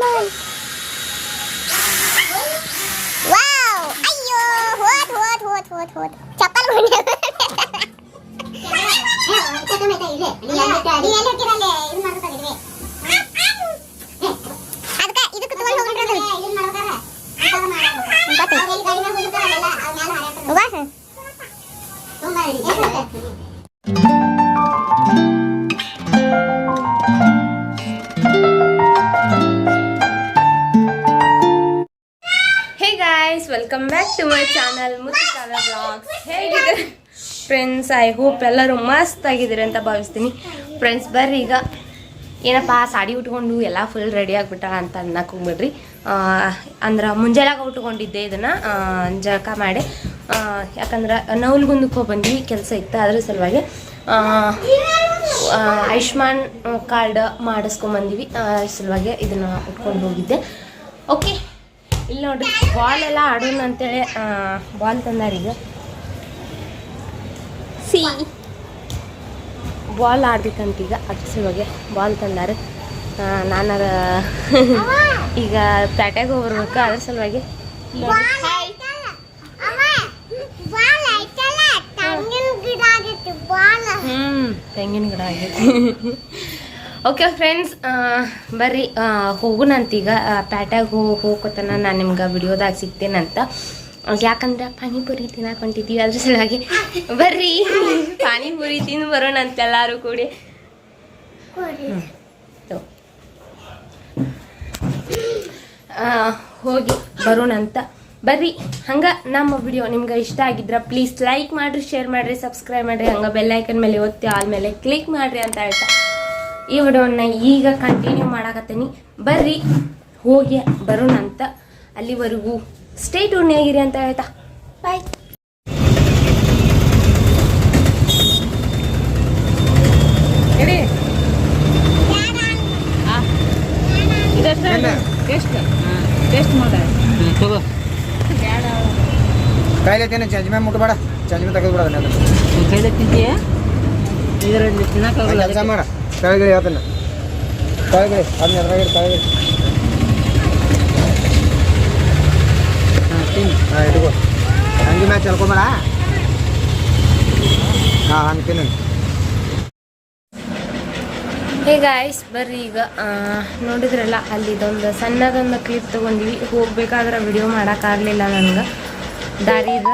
เลยว้าวอายุหัวหัวหัวหัวหัวจับปั้นมือเนี่ย ಉಪವಾಸ welcome back to my channel ಮುತ್ತಿಕಾಲ blogs ಹೇಗಿದೆ friends I hope ಎಲ್ಲರೂ ಮಸ್ತ್ ಆಗಿದ್ದೀರಿ ಅಂತ ಭಾವಿಸ್ತೀನಿ. ಫ್ರೆಂಡ್ಸ್ ಬರ್ರಿ ಈಗ. ಏನಪ್ಪ, ಸಾಡಿ ಉಟ್ಕೊಂಡು ಎಲ್ಲ ಫುಲ್ ರೆಡಿ ಆಗಿಬಿಟ್ಟ ಅಂತ ಅನ್ನಕ್ಕೆ ಹೋಗ್ಬಿಡ್ರಿ. ಅಂದ್ರೆ ಮುಂಜಾನೆಗೆ ಉಟ್ಕೊಂಡಿದ್ದೆ ಇದನ್ನು ಜಳಕ ಮಾಡಿ. ಯಾಕಂದ್ರೆ ನೌಲ್ಗುಂದಕ್ಕೆ ಹೋಗಿ ಬಂದ್ವಿ ಕೆಲಸ ಇತ್ತು ಅದ್ರ ಸಲುವಾಗಿ. ಆಯುಷ್ಮಾನ್ ಕಾರ್ಡ್ ಮಾಡಿಸ್ಕೊಂಬಂದಿವಿ ಸಲುವಾಗಿ ಇದನ್ನು ಉಟ್ಕೊಂಡು ಹೋಗಿದ್ದೆ. ಓಕೆ ಇಲ್ಲಿ ನೋಡ್ರಿ ಬಾಲ್ ಎಲ್ಲ ಆಡೋಣ ಅಂತೇಳಿ ಬಾಲ್ ತಂದಾರೀಗ ಸಿ. ಬಾಲ್ ಆಡ್ಬೇಕಂತ ಈಗ ಅದ್ರ ಸಲುವಾಗಿ ಬಾಲ್ ತಂದಾರ. ನಾನಾರ ಈಗ ಪ್ಯಾಟ್ಯಾಗ ಹೋಗ್ಬರ್ಬೇಕು ಅದ್ರ ಸಲುವಾಗಿ. ಹ್ಞೂ ತೆಂಗಿನ ಗಿಡ ಆಗೈತಿ ಓಕೆ ಫ್ರೆಂಡ್ಸ್ ಬರ್ರಿ ಹೋಗುಣಂತೀಗ ಪ್ಯಾಟ್ಯಾಗ ಹೋಗಿ ಹೋಗೋತನ ನಾನು ನಿಮ್ಗೆ ವಿಡಿಯೋದಾಗ ಸಿಗ್ತೇನಂತ. ಯಾಕಂದ್ರೆ ಪಾನಿಪುರಿ ತಿನ್ನಕ್ಕೆ ಹೊಂಟಿದ್ದೀವಿ ಅದ್ರ ಸಲುವಾಗಿ ಬರ್ರಿ. ಪಾನಿಪುರಿ ತಿಂದು ಬರೋಣ ಅಂತ ಎಲ್ಲರೂ ಕೂಡಿ. ಹೋಗಿ ಬರೋಣ ಅಂತ ಬರ್ರಿ, ಹಂಗೆ ನಮ್ಮ ವಿಡಿಯೋ ನಿಮ್ಗೆ ಇಷ್ಟ ಆಗಿದ್ರೆ ಪ್ಲೀಸ್ ಲೈಕ್ ಮಾಡಿರಿ ಶೇರ್ ಮಾಡಿರಿ ಸಬ್ಸ್ಕ್ರೈಬ್ ಮಾಡಿರಿ. ಹಂಗೆ ಬೆಲ್ಲೈಕನ್ ಮೇಲೆ ಒತ್ತಿ ಆದ್ಮೇಲೆ ಕ್ಲಿಕ್ ಮಾಡಿರಿ ಅಂತ ಹೇಳ್ತಾ. ಈ ವಿಡಿಯೋನ ಈಗ ಕಂಟಿನ್ಯೂ ಮಾಡಾಕತ್ತೀನಿ. ಬರ್ರಿ ಹೋಗಿ ಬರೋಣ ಅಂತ ಅಲ್ಲಿವರೆಗೂ ಸ್ಟೇ ಟೂನ್ ಹೇಗಿರಿ ಅಂತ ಹೇಳ್ತಾ. ಬಾಯ್ ತಗೋ. ಕಾಯಿಲೆ ಚಂಜ್ಮೆ ಮುಟ್ಬೇಡ. ಚಂಜ್ಮೆ ತೆಗೆದು ಬಿಡ ಇದರಲ್ಲಿ ತಿನ್ನಕ್ಕಾಗಲ್ಲ ಕೆಲಸ ಮಾಡ. ಕೆಳಗಡೆ ಅದನ್ನ ಕೆಳಗಡೆ ಅದನ್ನ ಎದುರಾಗಿರಿ ಕೆಳಗಡೆ. ಹಾಂ ಇಟ್ಕೋ. ಹಂಗೆ ಮ್ಯಾಚ್ ಹೇಳ್ಕೊಂಬೇಡ ಹಾಂ, ಹಂಗೆ ತಿನ್ನು. ಹೇ ಗಾಯ್ಸ್ ಬರ್ರಿ ಈಗ ಅಲ್ಲಿ ಅಲ್ಲಿದೊಂದು ಸಣ್ಣದೊಂದು ಕ್ಲಿಪ್ ತೊಗೊಂಡಿವಿ. ಹೋಗ್ಬೇಕಾದ್ರೆ ವಿಡಿಯೋ ಮಾಡೋಕ್ಕಾಗಲಿಲ್ಲ ನನಗೆ. ದಾರಿದ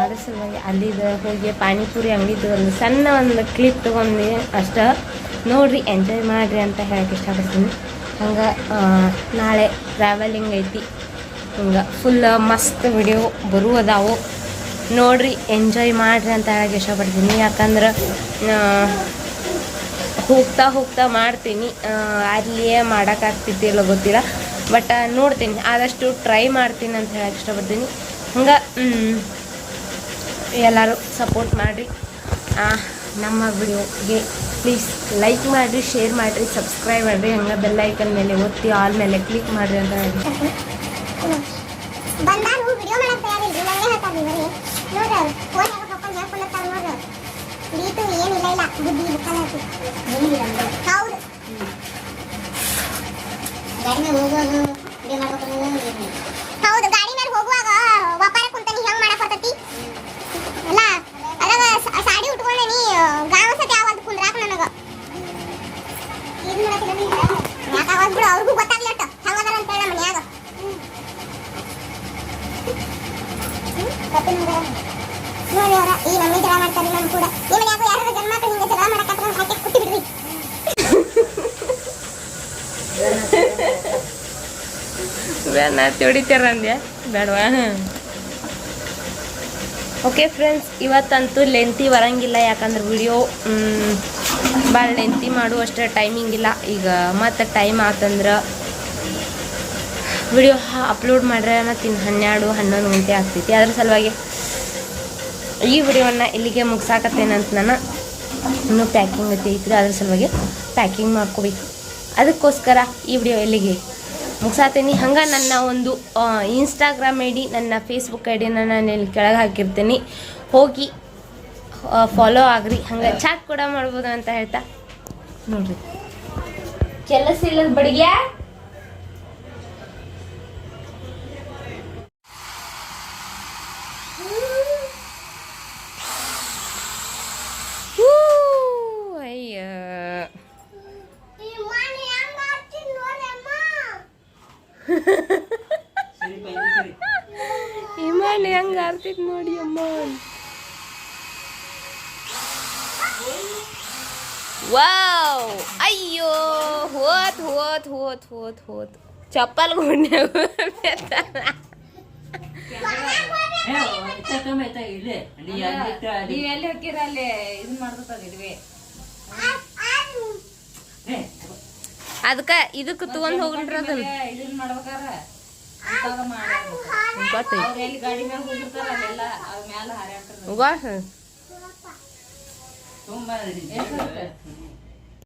ಅದ್ರ ಸಲುವಾಗಿ ಅಲ್ಲಿದ, ಹೋಗಿ ಪಾನಿಪುರಿ ಅಂಗಡಿದು ಒಂದು ಸಣ್ಣ ಒಂದು ಕ್ಲಿಪ್ ತೊಗೊಂಡು ಅಷ್ಟ. ನೋಡ್ರಿ ಎಂಜಾಯ್ ಮಾಡಿರಿ ಅಂತ ಹೇಳಕ್ಕೆ ಇಷ್ಟಪಡ್ತೀನಿ. ಹಂಗೆ ನಾಳೆ ಟ್ರಾವೆಲಿಂಗ್ ಐತಿ. ಹಿಂಗೆ ಫುಲ್ ಮಸ್ತ್ ವಿಡಿಯೋ ಬರುವುದಾವು. ನೋಡ್ರಿ ಎಂಜಾಯ್ ಮಾಡಿರಿ ಅಂತ ಹೇಳಕ್ಕೆ ಇಷ್ಟಪಡ್ತೀನಿ. ಯಾಕಂದ್ರೆ ಹೋಗ್ತಾ ಹೋಗ್ತಾ ಮಾಡ್ತೀನಿ. ಅಲ್ಲಿಯೇ ಮಾಡೋಕ್ಕಾಗ್ತೈತಿ ಗೊತ್ತಿಲ್ಲ. ಬಟ್ ನೋಡ್ತೀನಿ. ಆದಷ್ಟು ಟ್ರೈ ಮಾಡ್ತೀನಿ ಅಂತ ಹೇಳಕ್ಕೆ ಇಷ್ಟಪಡ್ತೀನಿ. ಹಂಗೆ ಎಲ್ಲರೂ ಸಪೋರ್ಟ್ ಮಾಡಿರಿ. ನಮ್ಮ ವಿಡಿಯೋಗೆ ಪ್ಲೀಸ್ ಲೈಕ್ ಮಾಡಿರಿ ಶೇರ್ ಮಾಡಿರಿ ಸಬ್ಸ್ಕ್ರೈಬ್ ಮಾಡಿರಿ. ಹಂಗೆ ಬೆಲ್ ಐಕನ್ ಮೇಲೆ ಒತ್ತಿ ಆಲ್ ಮೇಲೆ ಕ್ಲಿಕ್ ಮಾಡಿರಿ ಅಂತ ಹೇಳಿ ಬಂದಾರು ನೋಡಿ ಓಕೆ ಫ್ರೆಂಡ್ಸ್ ಇವತ್ತಂತೂ ಲೆಂತಿ ಬರಂಗಿಲ್ಲ, ಯಾಕಂದ್ರೆ ವಿಡಿಯೋ ಭಾಳ ಲೆಂತಿ ಮಾಡುವಷ್ಟು ಟೈಮಿಂಗ್ ಇಲ್ಲ. ಈಗ ಮತ್ತೆ ಟೈಮ್ ಆತಂದ್ರೆ ವಿಡಿಯೋ ಅಪ್ಲೋಡ್ ಮಾಡ್ರೆ ತಿನ್ ಹನ್ನೆರಡು ಹನ್ನೊಂದು ಗಂಟೆ ಆಗ್ತೈತಿ. ಅದ್ರ ಸಲುವಾಗಿ ಈ ವಿಡಿಯೋವನ್ನು ಇಲ್ಲಿಗೆ ಮುಗಿಸಾಕತ್ತೇನಂತ ನಾನು ಇನ್ನೂ ಪ್ಯಾಕಿಂಗ್ ಐತಿ ಅದ್ರ ಸಲುವಾಗಿ ಪ್ಯಾಕಿಂಗ್ ಮಾಡ್ಕೋಬೇಕು. ಅದಕ್ಕೋಸ್ಕರ ಈ ವಿಡಿಯೋ ಎಲ್ಲಿಗೆ ಮುಗ್ಸಾತೀನಿ. ಹಂಗೆ ನನ್ನ ಒಂದು ಇನ್ಸ್ಟಾಗ್ರಾಮ್ ಐ ಡಿ ನನ್ನ ಫೇಸ್ಬುಕ್ ಐ ಡಿನ ನಾನು ಇಲ್ಲಿ ಕೆಳಗೆ ಹಾಕಿರ್ತೀನಿ. ಹೋಗಿ ಫಾಲೋ ಆಗ್ರಿ. ಹಂಗೆ ಚಾಟ್ ಕೂಡ ಮಾಡ್ಬೋದು ಅಂತ ಹೇಳ್ತಾ. ನೋಡ್ರಿ. ಕೆಲಸ ಇಲ್ಲದ ಬಡಿಗೆ ಇಮಾನ್ ಹೆಂಗ ಆರ್ತಿತ್ ನೋಡಿ ಅಮ್ಮ. ವಾವ್. ಅಯ್ಯೋ ಹೋತ್ ಹೋತ್ ಹೋತ್ ಹೋತ್ ಹೋತ್. ಚಪ್ಪಲ್ ಗುಂಡೆ ಇದು ಅದಕ್ಕ ಇದಕ್ಕೆ ತಗೊಂಡ್ ಹೋಗ್ರಿ ಅದನ್ನ. ಗೊತ್ತೈತಿ.